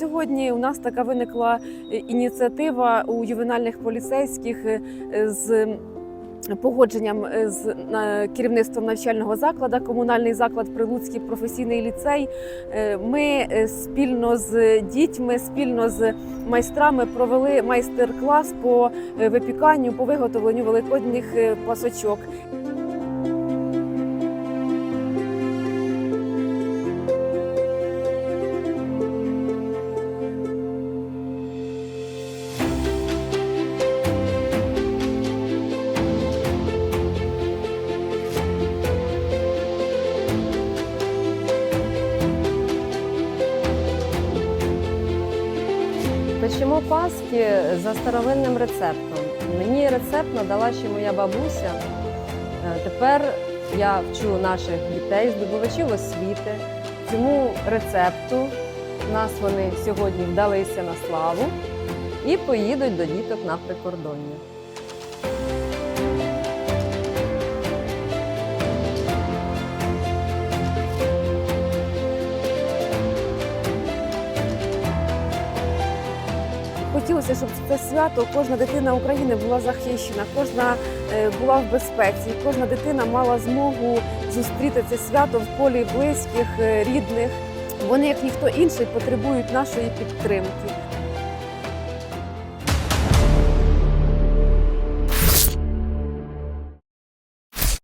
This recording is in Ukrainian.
сьогодні у нас така виникла е, ініціатива у ювенальних поліцейських е, з погодженням е, з керівництвом навчального закладу, комунальний заклад Прилуцький професійний ліцей. Ми спільно з дітьми, спільно з майстрами провели майстер-клас по випіканню, по виготовленню великодніх пасочок. Печемо паски за старовинним рецептом. Мені рецепт надала ще моя бабуся. Е, Тепер я вчу наших дітей, здобувачів освіти. Цьому рецепту нас вони сьогодні вдалися на славу і поїдуть до діток на прикордоння. Хотілося, щоб це свято кожна дитина України була захищена, кожна е, була в безпеці, кожна дитина мала змогу зустріти це свято в колі близьких, е, рідних. Вони, як ніхто інший, потребують нашої підтримки.